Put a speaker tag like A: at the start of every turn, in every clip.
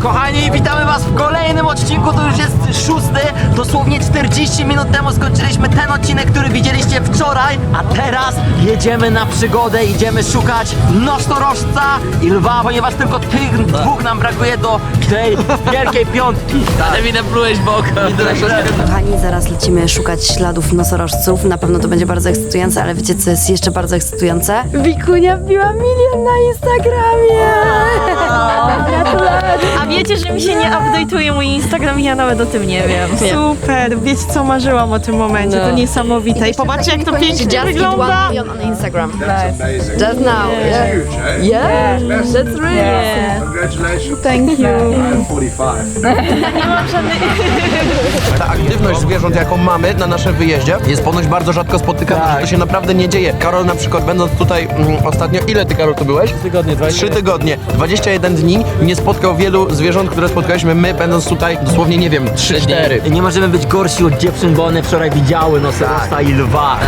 A: Kochani, witamy was w kolejnym odcinku, to już jest szósty. Dosłownie 40 minut temu skończyliśmy ten odcinek, który widzieliście wczoraj, a teraz jedziemy na przygodę, idziemy szukać nosorożca i lwa, ponieważ tylko tych dwóch nam brakuje do tej wielkiej piątki.
B: Ale mi naplułeś w oko.
C: Kochani, zaraz lecimy szukać śladów nosorożców. Na pewno to będzie bardzo ekscytujące, ale wiecie co jest jeszcze bardzo ekscytujące? Wikunia wbiła milion na Instagramie!
D: A wiecie, że mi się nie update'uje mój Instagram i ja nawet o tym nie wiem.
E: Super, wiecie co marzyłam o tym momencie, to niesamowite. I popatrzcie jak to pięknie wygląda.
C: million on Instagram.
D: Nice.
C: Just now. Yeah. Yeah, that's really
D: Yeah.
F: Congratulations.
E: Thank you.
F: I'm 45.
G: Ta aktywność zwierząt, jaką mamy na naszym wyjeździe, jest ponoć bardzo rzadko spotykana, że to się naprawdę nie dzieje. Karol na przykład będąc tutaj mm, ostatnio, ile ty Karol tu byłeś? Trzy tygodnie, 21 dni, nie spotkał wielu zwierząt, które spotkaliśmy my, będąc tutaj dosłownie, nie wiem, 3-4.
A: Nie możemy być gorsi od dziewczyn, bo one wczoraj widziały nosorożca i lwa.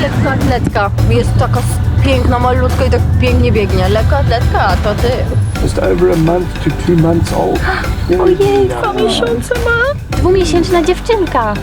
C: Lekka atletka. Jest taka piękna, malutka i tak pięknie biegnie. Lekka atletka, to ty.
F: Just over a month to two months old.
D: Ojej, dwa miesiące ma. Dwumiesięczna dziewczynka.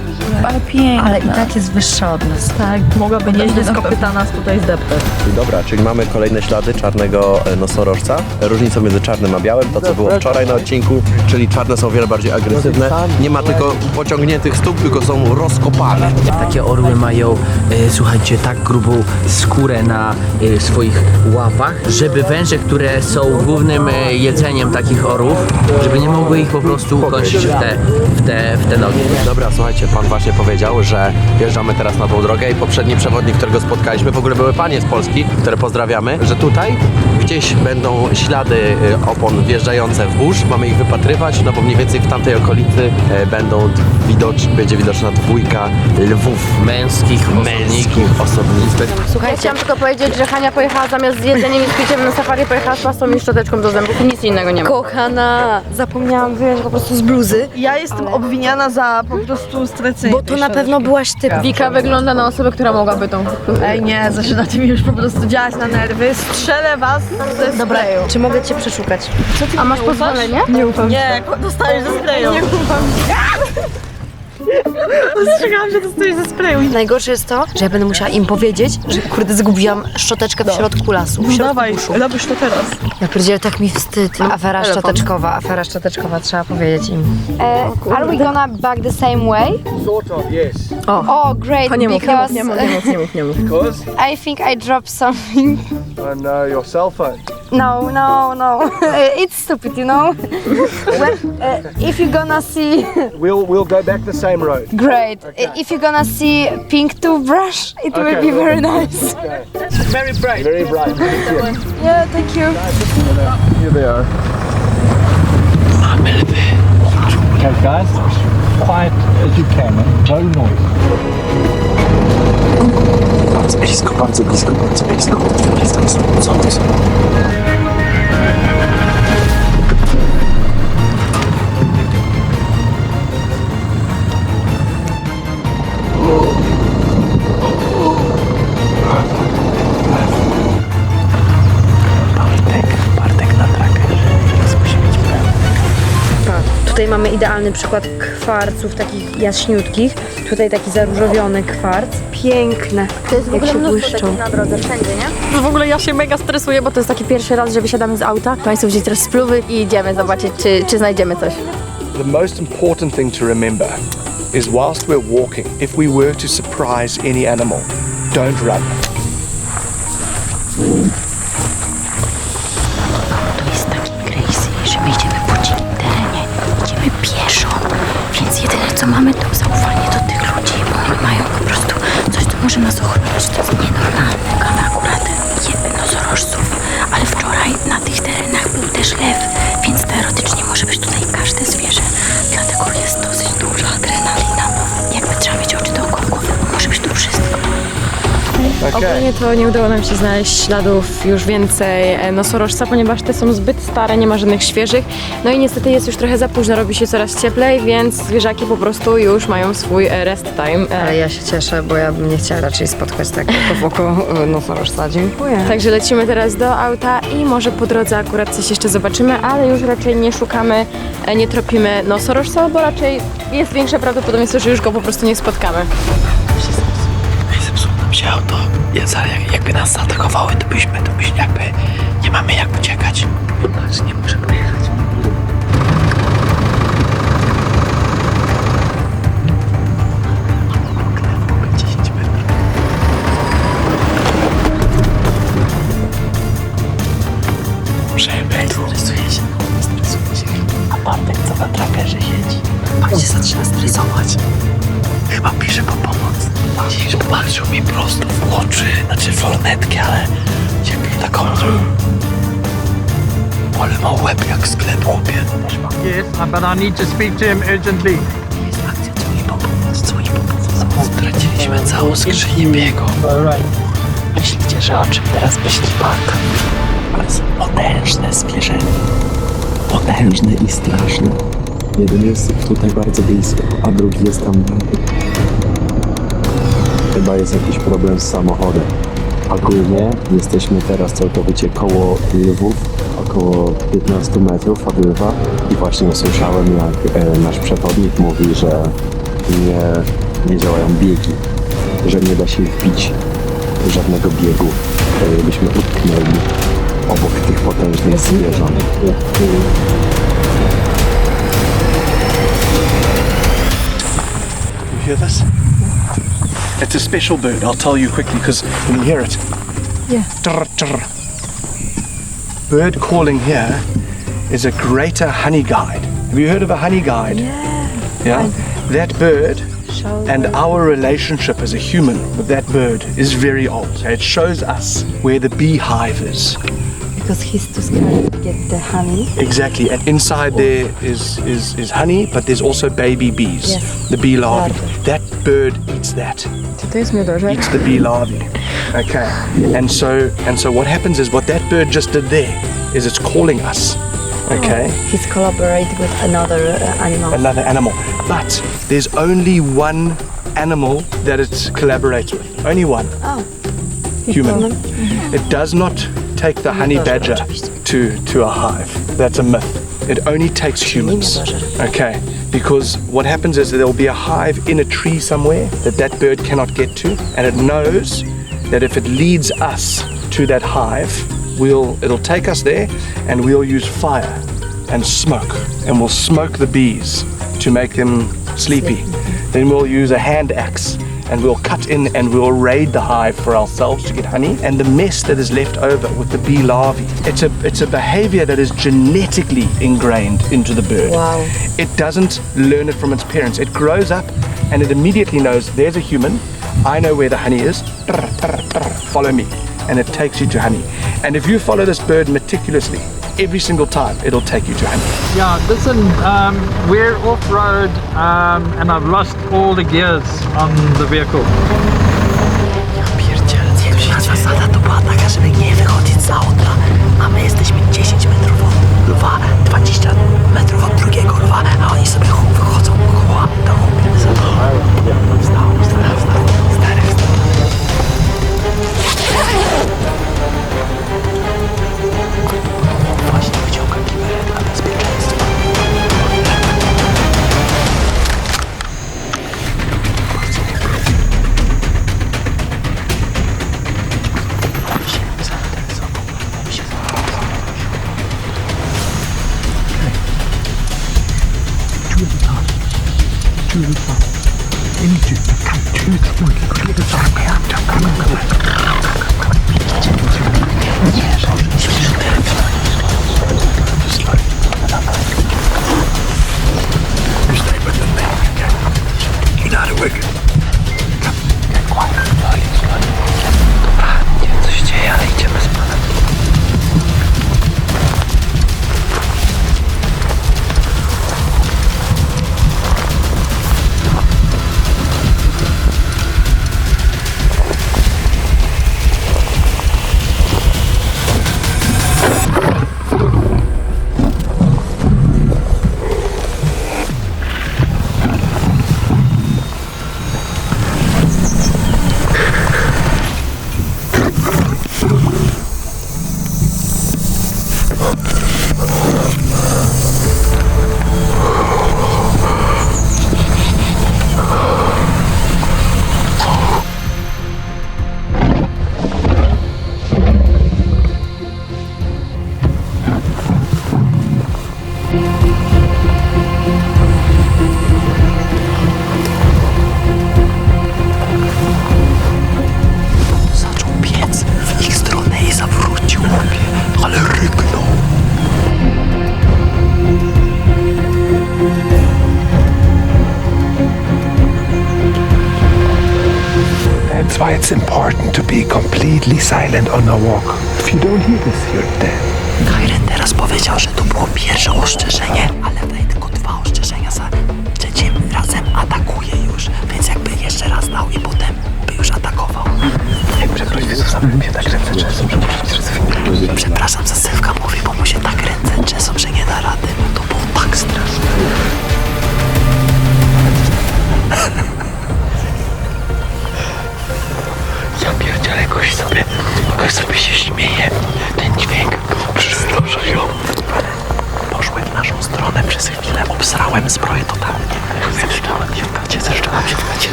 D: Ale piękna.
C: Ale i tak jest wyższa od nas.
D: Tak, mogłaby nieźle z kopyta nas tutaj zdeptać.
G: Dobra, czyli mamy kolejne ślady czarnego e, nosorożca. Różnicą między czarnym a białym, to co było wczoraj na odcinku, czyli czarne są o wiele bardziej agresywne. Nie ma tylko pociągniętych stóp, tylko są rozkopane.
A: Takie orły mają, e, słuchajcie, tak grubą skórę na e, swoich łapach, żeby węże, które są głównym e, jedzeniem takich orłów, żeby nie mogły ich po prostu kończyć w te, w te, w te nogi.
G: Dobra, słuchajcie, pan właśnie powiedział, że wjeżdżamy teraz na tą drogę i poprzedni przewodnik, którego spotkaliśmy, w ogóle były panie z Polski, które pozdrawiamy, że tutaj gdzieś będą ślady y, opon wjeżdżające w burz, mamy ich wypatrywać, no bo mniej więcej w tamtej okolicy e, będą widocz, będzie widoczna dwójka lwów
A: Męskich,
G: męskich osobniczych.
C: Słuchajcie,
H: Chciałam tylko powiedzieć, że Hania pojechała zamiast z jedzeniem i z piciem na safari, pojechała z pastą i szczoteczką do zębów i nic innego nie ma.
C: kochana, zapomniałam wyjąć po prostu z bluzy,
E: Ja jestem obwiniana za po prostu stracenie.
C: bo to na pewno byłaś ty.
H: Wika wygląda na osobę, która mogłaby tą.
E: Ej nie, zaczynacie mi już po prostu działać na nerwy. Strzelę was ze
C: Dobra,
E: sprayu.
C: czy mogę cię przeszukać?
H: A masz pozwolenie?
E: Nie ufam. Nie, dostajesz ze sprayu. Nie ufam. Ostrzegałam, że dostajesz ze sprayu.
C: Najgorsze jest to, że ja będę musiała im powiedzieć, że kurde zgubiłam szczoteczkę w środku lasu, w środku
E: Dawaj,
C: buszu.
E: robisz to teraz.
C: Ja pierdzielę, tak mi wstyd. Afera szczoteczkowa, afera szczoteczkowa, trzeba powiedzieć im.
I: Uh, are we gonna back the same way?
F: Sort of, yes.
I: Oh, great!
D: Nie mów, nie mów,
I: because
D: nie mów, nie mów, nie mów, nie mów.
F: Because
I: I think I dropped something.
F: I know your cell phone.
I: No, no, no. Uh, it's stupid, you know. when, uh, if you're gonna see,
F: We'll we'll go back the same road.
I: great. Uh, If you're gonna see pink toothbrush, it will
F: Okay,
I: be
F: well-
I: very nice.
F: Very bright. Very bright. Thank you.
I: Yeah, thank you.
F: Here they are.
J: Okay, guys, quiet as you can, no noise.
K: Bardzo blisko, bardzo blisko, bardzo blisko. Jestem co to jest?
C: Tutaj mamy idealny przykład kwarców takich jaśniutkich. Tutaj taki zaróżowiony kwarc. Piękne.
H: To jest w
C: Jak
H: ogóle
C: się
H: mnóstwo
C: błyszczą.
H: takich na drodze, wszędzie, nie?
D: No w ogóle ja się mega stresuję, bo to jest taki pierwszy raz, że wysiadamy z auta. Państwo wzięli teraz spluwy i idziemy zobaczyć, czy, czy znajdziemy coś.
L: The most important thing to remember is whilst we're walking, if we were to surprise any animal, don't run.
I: To nie udało nam się znaleźć śladów już więcej e, nosorożca, ponieważ te są zbyt stare, nie ma żadnych świeżych. No i niestety jest już trochę za późno, robi się coraz cieplej, więc zwierzaki po prostu już mają swój e, rest time. E,
C: Ale ja się cieszę, bo ja bym nie chciała raczej spotkać wokół e, nosorożca. Dziękuję.
I: Także lecimy teraz do auta i może po drodze akurat coś jeszcze zobaczymy, ale już raczej nie szukamy, nie tropimy nosorożca, bo raczej jest większe prawdopodobieństwo, że już go po prostu nie spotkamy.
M: Się auto. Jakby nas zaatakowały, to byśmy, to byśmy jakby nie mamy jak uciekać. Nie możemy
J: But I need to speak to him urgently.
M: Jest akcja, dzwoni po pomoc, dzwoni po pomoc. Straciliśmy całą skrzynię biegu. Myślicie, że o czym teraz myśli Bartek? Ale są potężne zwierzęta. Potężne i straszne. Jeden jest tutaj bardzo blisko, a drugi jest tam dalej. Chyba jest jakiś problem z samochodem. Ogólnie jesteśmy teraz całkowicie koło lwów, około 15 metrów od lwa i właśnie usłyszałem jak e, nasz przewodnik mówi, że nie, nie działają biegi, że nie da się wbić żadnego biegu, e, byśmy utknęli obok tych potężnych zwierząt.
F: You hear this? It's a special bird. I'll tell you quickly because can you hear it? Yeah. Trr, trr. Bird calling here is a greater honey guide. Have you heard of a honey guide? Yeah. Yeah. That bird and our relationship as a human with that bird is very old. It shows us where the beehive is.
C: Because he's too scared to get the honey.
F: Exactly, and inside there is, is, is honey, but there's also baby bees,
C: Yes.
F: the bee larvae. That bird eats that.
I: Czy to jest miodożek?
F: eats the bee larvae. Okay. And so and so what happens is what that bird just did there is it's calling us. Okay.
C: He's collaborate with another uh, animal.
F: Another animal. But there's only one animal that it collaborates with. Only one.
C: Oh.
F: Human. It does not take the honey badger to, to a hive. That's a myth. It only takes humans. Okay. Because what happens is there will be a hive in a tree somewhere that that bird cannot get to, and it knows that if it leads us to that hive, we'll it'll take us there, and we'll use fire and smoke, and we'll smoke the bees to make them sleepy. Then we'll use a hand axe and we'll cut in and we'll raid the hive for ourselves to get honey and the mess that is left over with the bee larvae. It's a it's a behavior that is genetically ingrained into the bird.
C: Wow.
F: It doesn't learn it from its parents. It grows up and it immediately knows there's a human. I know where the honey is. Follow me. And it takes you to honey. And if you follow this bird meticulously, every single time it'll take you to honey.
J: Yeah, listen, um, we're off road um, and I've lost all the gears on the vehicle.
M: Pierdziele, energy, the time to use the work, create a
F: song, come on,
M: come on.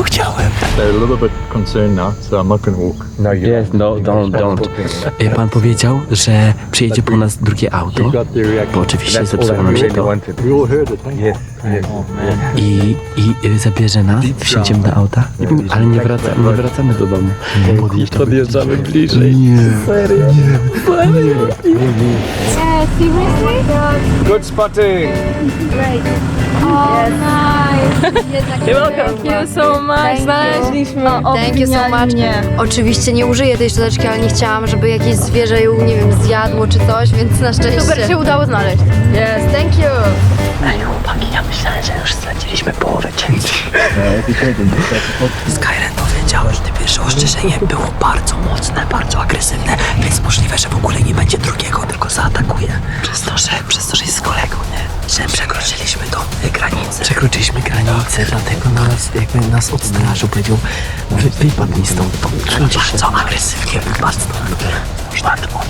M: Bo chciałem.
N: They're a little bit concerned now, so I'm not going to walk.
G: No, yes, no, don't, don't.
M: Pan powiedział, że przyjedzie po nas drugie auto, bo oczywiście zepsuło nam się to.
N: We all heard it, eh?
M: I, i y, zabierze nas, wsiądziemy do auta, ale nie, wraca, nie wracamy do domu. Podjeżdżamy, bliżej. Nie.
O: Good spotting.
D: Thank you so much. Znaleźliśmy.
C: Thank you so much. Oczywiście nie użyję tej szczoteczki, ale nie chciałam, żeby jakieś zwierzę ją, nie wiem, zjadło czy coś, więc na szczęście...
H: Super się udało znaleźć.
D: Yes, thank you.
M: Ej, chłopaki, ja myślałem, że już straciliśmy połowę cięci. Skyren powiedział, że te pierwsze ostrzeżenie było bardzo mocne, bardzo agresywne, więc możliwe, że w ogóle nie będzie drugiego, tylko zaatakuje. Przez to, że, przez to, że jest z kolegą, nie? Że przekroczyliśmy tą y, granicę. Przekroczyliśmy granicę, dlatego nas, jakby nas odstraszył, powiedział, wy, wypadł mi stąd. To bardzo agresywnie wypadł stąd. Łatwo.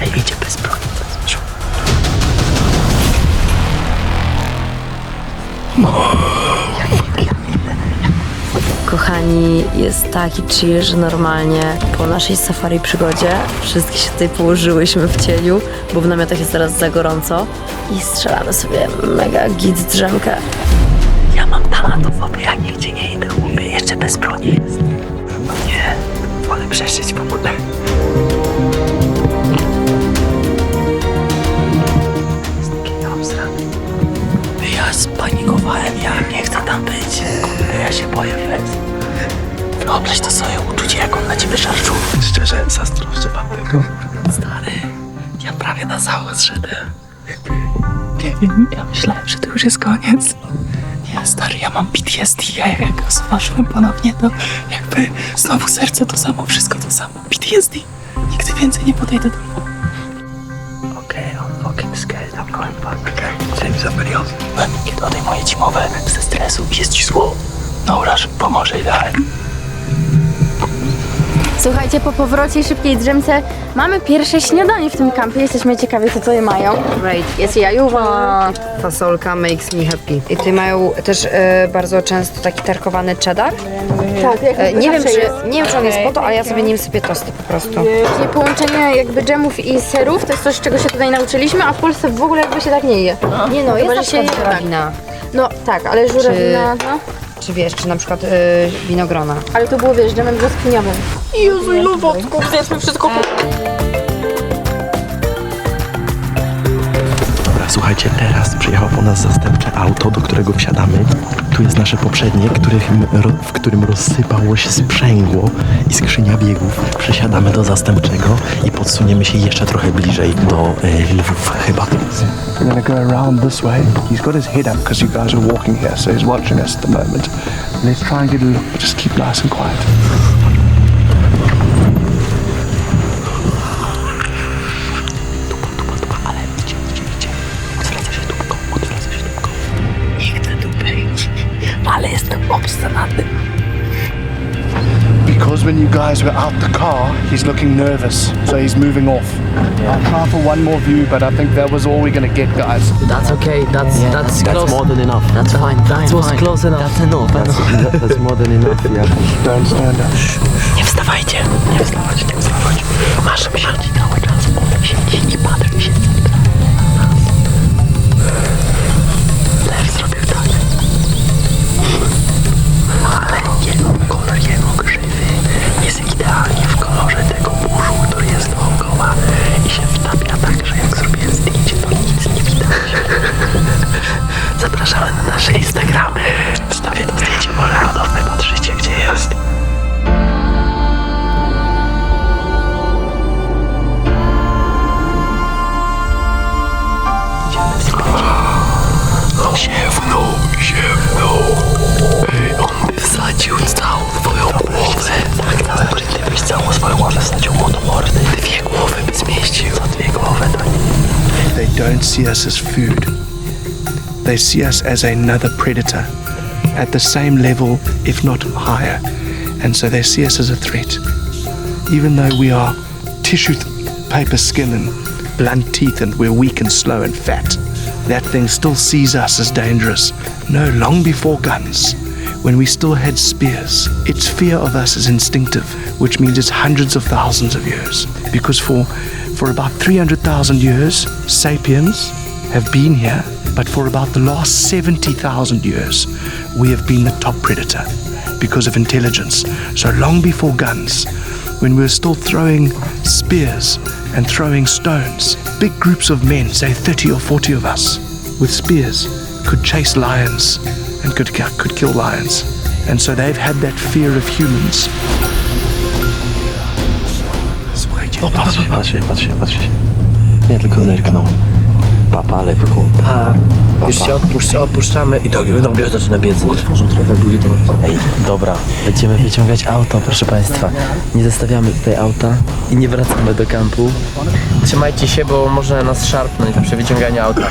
M: Ej, idzie bez broni.
C: Kochani, jest taki chill, że normalnie po naszej safari przygodzie wszystkie się tutaj położyłyśmy w cieniu, bo w namiotach jest teraz za gorąco i strzelamy sobie mega git drzemkę.
M: Ja mam talatofobię, ja nigdzie nie idę, chłopie, jeszcze bez broni jest. Nie, wolę przeżyć w ogóle. Ja spanikowałem, ja nie ja się boję flex. Wyobraź to sobie uczucie, jak on na ciebie szarżu. Szczerze, zazdroszczę wam tego. Stary, ja prawie na załóz szedłem. Nie wiem, ja myślałem, że to już jest koniec. Nie, stary, ja mam PTSD, ja jak go zobaczyłem ponownie, to jakby znowu serce to samo, wszystko to samo. PTSD. Nigdy więcej nie podejdę do niego. Okej, I'm fucking scared, I'm going back. Okay, save somebody else. Kiedy odejmuję ci mowę ze stresu jest ci zło, no uraż, pomoże idealnie.
H: Słuchajcie, po powrocie i szybkiej drzemce mamy pierwsze śniadanie w tym kampie. Jesteśmy ciekawi, co tutaj mają.
C: Right.
H: Jest jajuwa.
C: Fasolka makes me happy. I tutaj mają też e, bardzo często taki tarkowany cheddar.
H: Tak, jak
C: E, nie, wiem,
H: zawsze
C: czy, nie wiem, czy on jest po to, ale ja sobie nim sypię tosty po prostu.
H: Czyli połączenie jakby dżemów i serów to jest coś, czego się tutaj nauczyliśmy, a w Polsce w ogóle jakby się tak nie je.
C: Nie no,
H: Chyba,
C: jest
H: że
C: na
H: się je tak.
C: żurawina.
H: No tak, ale żurawina, no.
C: Czy wiesz, czy na przykład e, winogrona.
H: Ale to było, wiesz, dżemem brzoskwiniowym. Jezu, ile wodków, zjedzmy wszystko.
G: Słuchajcie, teraz przyjechało po nas zastępcze auto, do którego wsiadamy. Tu jest nasze poprzednie, których, w którym rozsypało się sprzęgło i skrzynia biegów. Przesiadamy do zastępczego i podsuniemy się jeszcze trochę bliżej do e, Lwów chyba.
F: We're gonna go around this way. He's got his head up because you guys are walking here, so he's watching us at the moment. Let's try and get a look, just keep nice and quiet.
M: Obstinatny.
F: Because when you guys were out the car, he's looking nervous, so he's moving off. I'll try for one more view, but I think that was all we're gonna get, guys.
M: That's okay, that's, that's,
G: That's
M: close.
G: more than enough.
M: That's fine, that was close enough. That's enough.
G: That's, that's more than enough, yeah.
F: Don't stand up.
M: Nie wstawajcie, nie wstawajcie, nie wstawajcie. Masz siedzi cały czas, on siedzi i patrzy się
F: see us as food. They see us as another predator at the same level, if not higher. And so they see us as a threat. Even though we are tissue paper skin and blunt teeth and we're weak and slow and fat, that thing still sees us as dangerous. No, long before guns, when we still had spears, its fear of us is instinctive, which means it's hundreds of thousands of years. Because for, for about 300,000 years, sapiens have been here, but for about the last 70,000 years, we have been the top predator because of intelligence. So long before guns, when we were still throwing spears and throwing stones, big groups of men, say 30 or 40 of us, with spears, could chase lions and could, could kill lions. And so they've had that fear of humans.
G: O, patrzcie, patrzcie, patrzcie, patrzcie. Nie, tylko zerknął. Papale, tylko pa. Już się odpuszcz, odpuszczamy i to dobra, zaczyna biec. Otworzą trochę długie to. Ej, dobra, będziemy wyciągać auto, proszę Państwa. Nie zostawiamy tutaj auta i nie wracamy do kampu. Trzymajcie się, bo może nas szarpnąć przy wyciąganiu auta.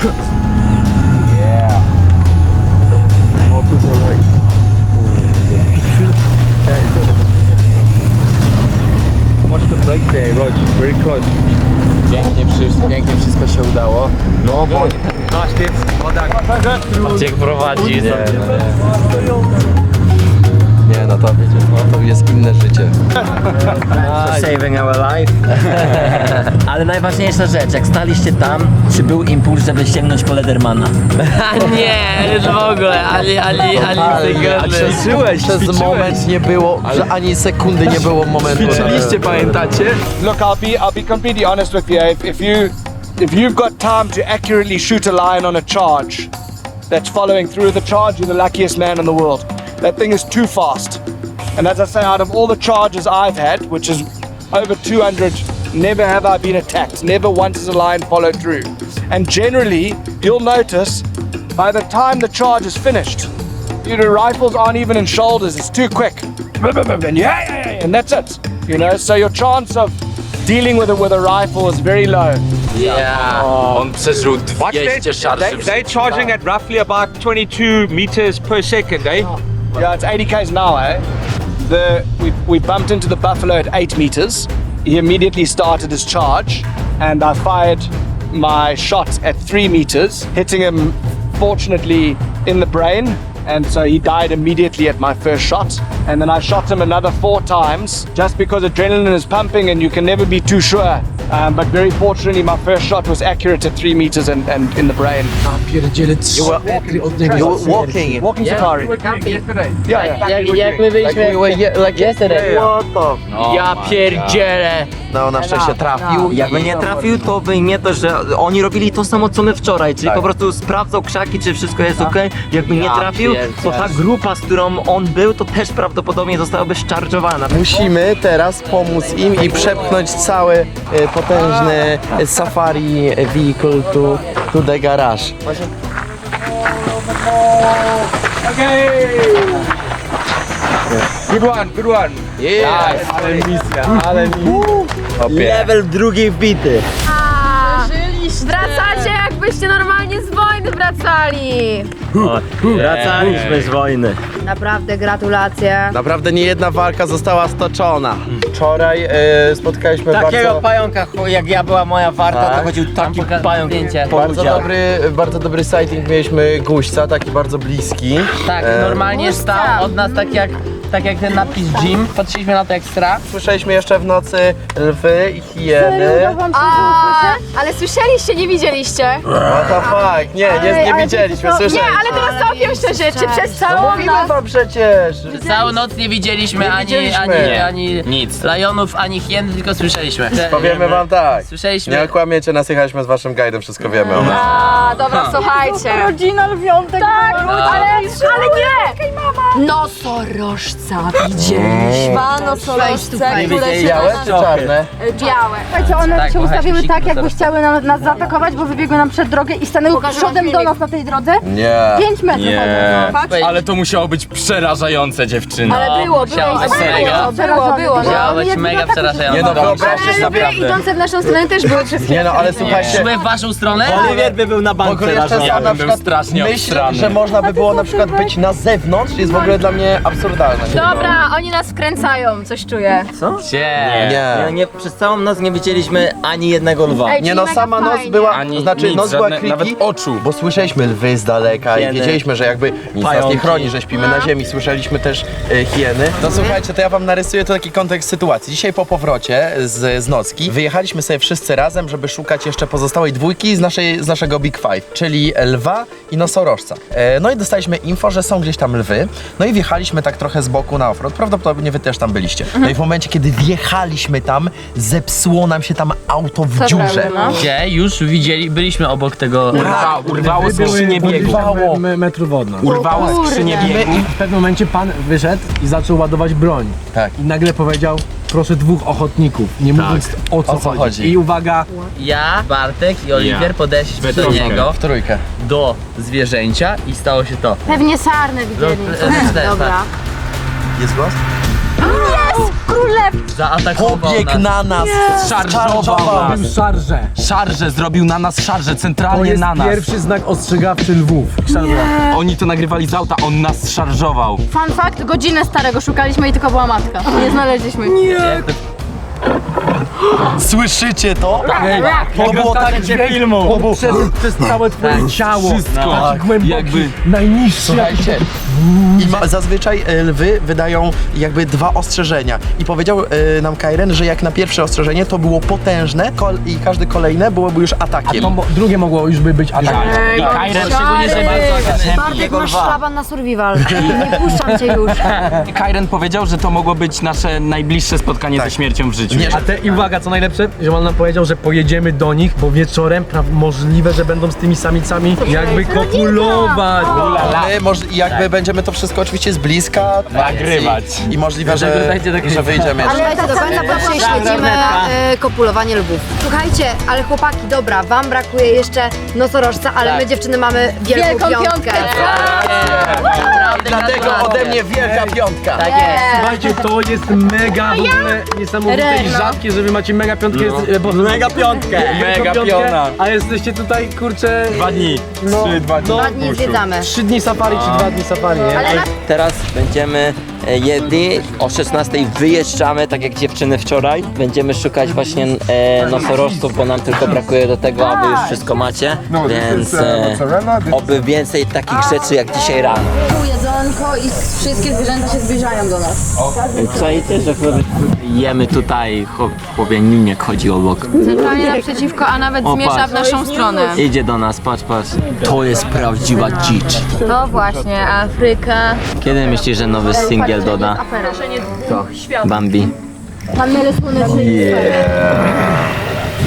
P: Brake there, Rog. Very close.
G: Pięknie, wszystko, pięknie wszystko się udało.
P: No, done.
G: Patrzcie jak prowadzi, nie, no nie. No to wiecie, no to jest inne życie.
A: Saving our life. Ale najważniejsza rzecz, jak staliście tam, czy był impuls, żeby sięgnąć po Ledermana?
B: Nie, już w ogóle, ani, ani, ani
G: A przeżyłeś, przez moment nie było, że ani sekundy nie było momentu.
F: Ćwiczyliście, pamiętacie?
P: Look, I'll be I'll be completely honest with you. If, if you if you've got time to accurately shoot a lion on a charge that's following through the charge, you're the luckiest man in the world. That thing is too fast. And as I say, out of all the charges I've had, which is over 200, never have I been attacked. Never once has a lion followed through. And generally, you'll notice by the time the charge is finished, you know, rifles aren't even in shoulders. It's too quick. And yeah, that's it. You know, so your chance of dealing with it with a rifle is very low.
B: Yeah.
Q: On przeżył
P: Watch
Q: 200
P: that.
Q: szarży.
P: They, they're charging at roughly about 22 meters per second, eh? Yeah, it's 80 k's an hour, eh? The, we, we bumped into the buffalo at 8 meters. He immediately started his charge, and I fired my shot at 3 meters, hitting him fortunately in the brain. And so he died immediately at my first shot. And then I shot him another four times just because adrenaline is pumping and you can never be too sure. Um, but very fortunately, my first shot was accurate at three meters and, and in the brain.
G: You were, you were walking.
P: Walking safari. Yeah, yeah.
B: Jak, jak my byliśmy...
G: Like we were ye- like yesterday.
B: What the... Ja pierdzielę.
G: No na szczęście trafił.
A: Jakby nie trafił, to wyjmie to, że oni robili to samo co my wczoraj, czyli
G: Tak.
A: po prostu sprawdzał krzaki, czy wszystko jest ok. Jakby nie trafił, to ta grupa, z którą on był, to też prawdopodobnie zostałaby szczarżowana.
G: Musimy teraz pomóc im i przepchnąć cały e, potężny safari vehicle to, to the garage.
P: Good one, good one.
G: Yeah.
A: Level drugi wbity.
H: Wracacie jakbyście normalnie z wojny wracali.
A: Wracaliśmy z wojny.
H: Naprawdę gratulacje.
G: Naprawdę nie jedna walka została stoczona. Wczoraj e, spotkaliśmy
A: Takiego
G: bardzo...
A: pająka, chu- jak ja była moja warta,
G: Tak.
A: to chodził taki pająk. Po
G: Bardzo
A: ludziach.
G: dobry, bardzo dobry sighting mieliśmy guźca, taki bardzo bliski.
B: Tak,
G: E,
B: normalnie stał od nas tak jak, tak jak ten napis gym. Patrzyliśmy na to ekstra.
G: Słyszeliśmy jeszcze w nocy lwy i hieny.
H: A, ale słyszeliście, nie widzieliście?
G: What the fuck? Nie, nie, nie widzieliśmy, słyszeliśmy.
H: Nie, ale teraz całkiem szczerze, czy przez całą
G: Mówimy
H: noc?
G: wam przecież!
B: Całą noc nie widzieliśmy
G: Nie
B: ani,
G: widzieliśmy.
B: ani, ani nic. Lajonów, ani hien, tylko słyszeliśmy.
G: Powiemy wam tak.
B: Słyszeliśmy.
G: Nie okłamiecie nas, jechaliśmy z waszym guidem, wszystko wiemy o nas.
H: A, dobra, słuchajcie.
E: Rodzina lwiątek.
H: Tak, ale, ale nie! Nosorożce.
C: Widzieliśmy. Dwa nosorożce, które się
G: Białe czy czarne?
H: Białe. Słuchajcie, one
B: Tak,
H: się
B: bo
H: ustawiły tak, jakby
B: zaraz-
H: chciały nam, nas zaatakować, bo wybiegły nam przed drogę i stanęły przodem do nas na tej drodze.
G: Nie.
H: 5 metrów od nas.
Q: Ale to musiało być przerażające dziewczyny.
H: Ale było, było.
B: Musiało być mega.
H: Było, było.
B: Musiało być mega przerażające.
G: Nie no, wyobraźcie
H: Ale
G: sobie.
H: luby idące w naszą stronę też były przez
G: Nie no, ale słuchajcie.
B: Szły w waszą stronę?
A: Oliwier by był na
G: W
A: bank
G: ogóle jeszcze sam na
Q: bym był
G: przykład
Q: strasznie
G: myśl,
Q: obstrany.
G: że można by było na przykład być na zewnątrz jest w ogóle dla mnie absurdalne.
H: Dobra, oni nas wkręcają, coś czuję.
B: Gdzie?
G: Nie.
A: Nie, nie, przez całą noc nie widzieliśmy ani jednego lwa.
H: Ej,
G: Nie
H: czyli
G: no,
H: mega
G: sama noc
H: fajnie.
G: była,
Q: Ani
G: znaczy
Q: nic,
G: noc była
Q: żadne-
G: creepy,
Q: nawet oczu.
G: bo słyszeliśmy lwy z daleka i
A: Hieny.
G: wiedzieliśmy, że jakby nic nas nie
A: Pająki.
G: chroni, że śpimy na ziemi, słyszeliśmy też e, hieny. No słuchajcie, to ja wam narysuję to taki kontekst sytuacji. Dzisiaj po powrocie z, z nocki wyjechaliśmy sobie wszyscy razem, żeby szukać jeszcze pozostałej dwójki z, naszej, z naszego Big Five, czyli lwa i nosorożca. E, no i dostaliśmy info, że są gdzieś tam lwy, no i wjechaliśmy tak trochę z boku na offroad, prawdopodobnie wy też tam byliście. No i w momencie, kiedy wjechaliśmy tam, zepsuło nam się tam auto w dziurze.
B: Gdzie? Już widzieli, byliśmy obok tego...
Q: Urwało, urwało skrzynię biegu.
G: Urwało.
R: metrów od nas.
Q: Urwało skrzynię biegu.
R: I w pewnym momencie pan wyszedł i zaczął ładować broń.
G: Tak.
R: I nagle powiedział, proszę dwóch ochotników, nie mówiąc o co,
G: O co
R: chodzi.
G: chodzi.
R: I uwaga,
B: Ja, Bartek i Oliwier
Q: Ja.
B: podeszliśmy do
Q: trójkę.
B: niego,
G: W trójkę.
B: do zwierzęcia i stało się to.
H: Pewnie sarnę widzieli. Dobra.
G: Jest głos?
B: Zaatakował
G: Pobieg
B: nas.
G: na nas!
Q: Szarżował nas.
R: szarże.
Q: Szarże, zrobił na nas szarże,
R: To
Q: centralnie
R: jest
Q: na nas.
R: pierwszy znak ostrzegawczy lwów.
Q: Oni to nagrywali z auta, on nas szarżował.
H: Fun fact, godzinę starego szukaliśmy i tylko była matka. Nie znaleźliśmy. Nie.
G: Słyszycie to? To było tak
R: filmu. To było przez, przez całe twoje ciało.
Q: Wszystko.
R: Taki głęboki,
Q: Jakby-
R: najniższy.
G: Słuchajcie, i ma, zazwyczaj e, lwy wydają jakby dwa ostrzeżenia. I powiedział e, nam Kairen, że jak na pierwsze ostrzeżenie to było potężne kol, i każde kolejne byłoby już
R: A
G: atakiem.
R: to mo- drugie mogło już by być atakiem.
B: I Kairen szczególnie, że bardzo
C: Bartek, masz szlaban na survival. Nie puszczam cię już.
Q: Kairen powiedział, że to mogło być nasze najbliższe spotkanie
G: Tak.
Q: ze śmiercią w życiu.
G: Nie,
R: A te, i uwaga, co najlepsze, że on nam powiedział, że pojedziemy do nich, bo wieczorem pra- możliwe, że będą z tymi samicami jakby kopulować.
G: My moż, jakby będziemy to wszystko oczywiście z bliska
Q: Nagrywać.
G: I, i możliwe, że,
B: do
G: że wyjdziemy jeszcze.
C: Ale do końca, dzisiaj śledzimy e, kopulowanie lwów. Słuchajcie, ale chłopaki, dobra, wam brakuje jeszcze nosorożca, ale my dziewczyny mamy wielką,
H: Wielką
C: piątkę.
H: piątkę.
G: Dlatego ode mnie wielka piątka.
B: Tak jest.
R: Słuchajcie, to jest mega w ogóle niesamowite i rzadkie, że wy macie mega piątkę. Jest, bo,
A: Mega piątkę!
Q: Mega
R: piątkę,
Q: piona.
R: A jesteście tutaj, kurczę...
Q: Dwa dni.
R: No,
Q: Trzy, dwa dni.
R: no,
C: Dwa dni zwiedzamy.
R: Trzy dni safari czy dwa dni safari, nie?
H: Ale na
A: Teraz będziemy e, jedni, o 16 wyjeżdżamy, tak jak dziewczyny wczoraj. Będziemy szukać właśnie e, nosorożców, bo nam tylko brakuje do tego, aby już wszystko macie. Więc e, oby więcej takich rzeczy jak dzisiaj rano.
C: Tu jedzonko i wszystkie zwierzęta się zbliżają do nas.
A: Czajcie, że jemy tutaj, chłopie Niniek chodzi obok.
H: centralnie naprzeciwko, a nawet
A: O,
H: zmierza
A: patrz.
H: w naszą stronę.
A: Idzie do nas, patrz, patrz. To jest prawdziwa dzicz.
H: No właśnie, Afryka.
A: Kiedy myślisz, że nowy singiel doda? To. Bambi.
H: Panele słoneczne.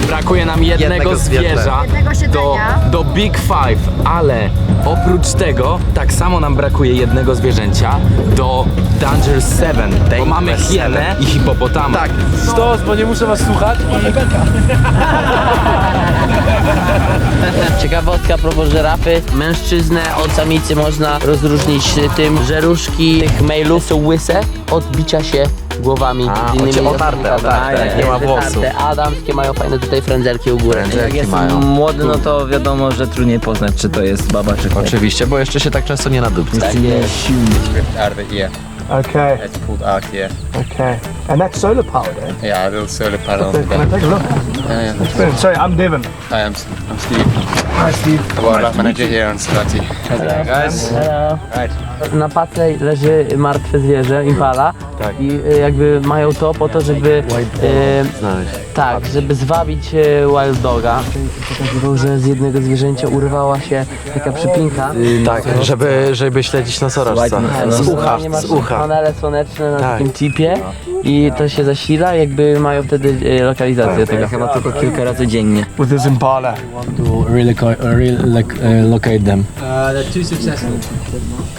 Q: Brakuje nam jednego,
G: Jednego zwierzę.
Q: zwierza
H: Jednego
Q: do,
H: siedzenia.
Q: do Big Five, ale oprócz tego tak samo nam brakuje jednego zwierzęcia do Danger 7, bo mamy hienę i hipopotama.
G: Tak,
R: Stos, bo nie muszę was słuchać.
B: Ciekawostka a propos żerafy. Mężczyznę od samicy można rozróżnić tym, że różki tych mailów są łyse od bicia się głowami
G: A, ocie- otarte,
B: gastunkami.
G: tak, tak, nie ma włosów.
B: A damskie mają fajne tutaj frędzelki u góry.
G: Frędzelki
A: Jak jest
G: mają.
A: młody, no to wiadomo, że trudniej poznać, czy to jest baba, czy chłop.
G: Oczywiście, bo jeszcze się tak często nie.
B: Tak
F: out of it, yeah.
R: Okay,
F: It's called out, yeah.
R: okay. And that's solar powered, eh?
F: Yeah, a little solar panel on the
R: Can I
F: back.
R: take a look?
F: Yeah, yeah.
R: Experience. Sorry, I'm Devon.
F: Hi, I'm, S- I'm Steve.
R: Hi, Steve.
F: The wildlife manager here on Salati. guys.
B: Hello.
F: Right.
B: Na pace leży martwe zwierzę, impala i y, jakby mają to po to, żeby y, tak, żeby zwabić y, wild doga. Pokazywał, że z jednego zwierzęcia urwała się taka przypinka.
G: Tak, żeby, żeby śledzić nosorożca. Z ucha,
B: Nie ma
G: z ucha.
B: panele słoneczne na
G: Tak.
B: takim chipie i to się zasila, jakby mają wtedy y, lokalizację tego.
A: Chyba tylko kilka razy dziennie.
R: With this impala. To really, co- uh, really like, uh, locate them.
A: Uh, they're too successful.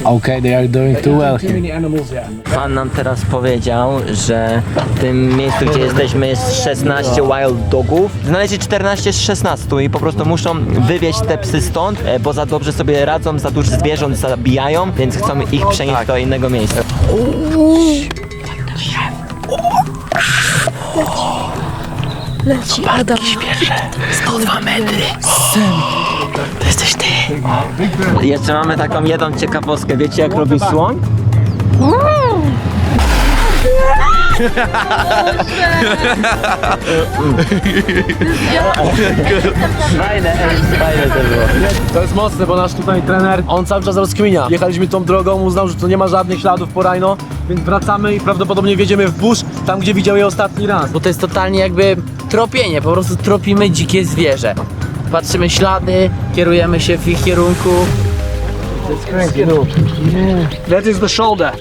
R: Okay, they are doing too well
F: Too many animals here.
A: Pan nam teraz powiedział, że w tym miejscu, gdzie jesteśmy jest 16 wild dogów. Znaleźli 14 z 16 i po prostu muszą wywieźć te psy stąd, e, bo za dobrze sobie radzą, za dużo zwierząt zabijają, więc chcą ich przenieść do innego miejsca.
C: Leci Adam.
Q: 102 metry. To jesteś ty.
A: Jeszcze mamy taką jedną ciekawostkę. Wiecie jak robi słoń? Fajne, fajne to było.
R: To jest mocne, bo nasz tutaj trener, on cały czas rozkminia. Jechaliśmy tą drogą, uznał, że tu nie ma żadnych śladów po rajno, więc wracamy i prawdopodobnie wjedziemy w burz, tam gdzie widział je ostatni raz.
B: Bo to jest totalnie jakby tropienie, po prostu tropimy dzikie zwierzę. Patrzymy ślady, kierujemy się w ich kierunku.
F: That is the shoulder.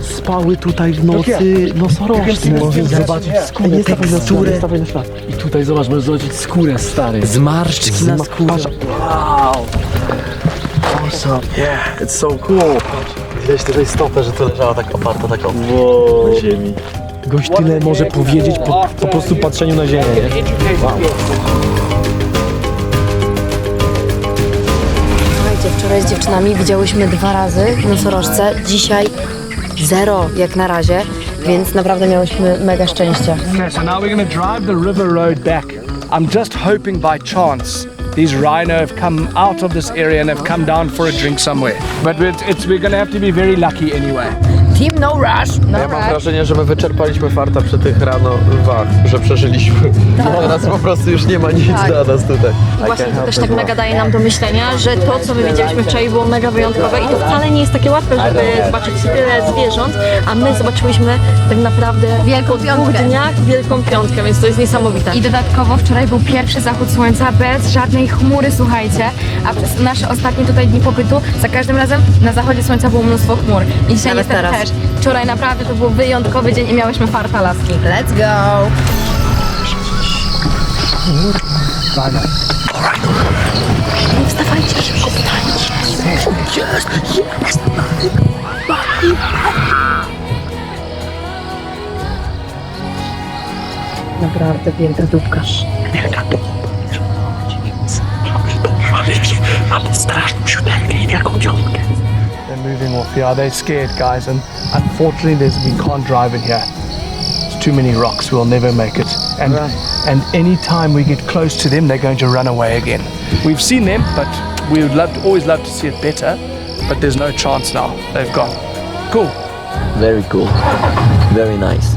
R: Spały tutaj w nocy nosorożce. Możesz zobaczyć skórę, teksturę. I tutaj zobacz, możesz zobaczyć skórę, stary.
B: Zmarszczki na skórze.
R: Wow! Awesome. Yeah, it's so cool.
G: Widać tutaj stopę, że tu leżała tak oparta taką na ziemi.
R: Gość tyle może powiedzieć po, po prostu patrzeniu na ziemię, nie?
C: Słuchajcie, wczoraj z dziewczynami widziałyśmy dwa razy nosorożce, dzisiaj zero jak na razie, więc naprawdę miałyśmy mega szczęście.
F: Okay, so now we're to drive the river road back. I'm just hoping by chance these rhino have come out of this area and have come down for a drink somewhere. But it's, it's, we're to have to be very lucky anyway.
H: Team no rush, no
G: Ja mam
H: rush.
G: wrażenie, że my wyczerpaliśmy farta przy tych rano wach, że przeżyliśmy. Teraz po prostu już nie ma nic
H: Tak.
G: dla nas tutaj.
I: Właśnie to też tak mega daje nam do myślenia, że to, co my widzieliśmy wczoraj było mega wyjątkowe i to wcale nie jest takie łatwe, żeby zobaczyć tyle zwierząt, a my zobaczyłyśmy tak naprawdę
H: Wielką
I: po dwóch
H: piątkę.
I: dniach wielką piątkę, więc to jest niesamowite.
D: I dodatkowo wczoraj był pierwszy zachód słońca bez żadnej chmury, słuchajcie. A przez nasze ostatnie tutaj dni pobytu za każdym razem na zachodzie słońca było mnóstwo chmur. I dzisiaj
C: Nawet
D: niestety
C: teraz.
D: Też. Wczoraj naprawdę to był wyjątkowy dzień i miałyśmy farta laski.
H: Let's go.
L: Nie wstawajcie, przestańcie.
C: Naprawdę wielka dupka.
Q: Ale straszną siódemkę i wielką dziątkę.
F: They're moving off. Yeah, they're scared, guys. And unfortunately, there's, we can't drive in here. It's too many rocks. We'll never make it. And and any time we get close to them, they're going to run away again. We've seen them, but we would love to, always love to see it better. But there's no chance now. They've gone. Cool.
A: Very cool. Very nice.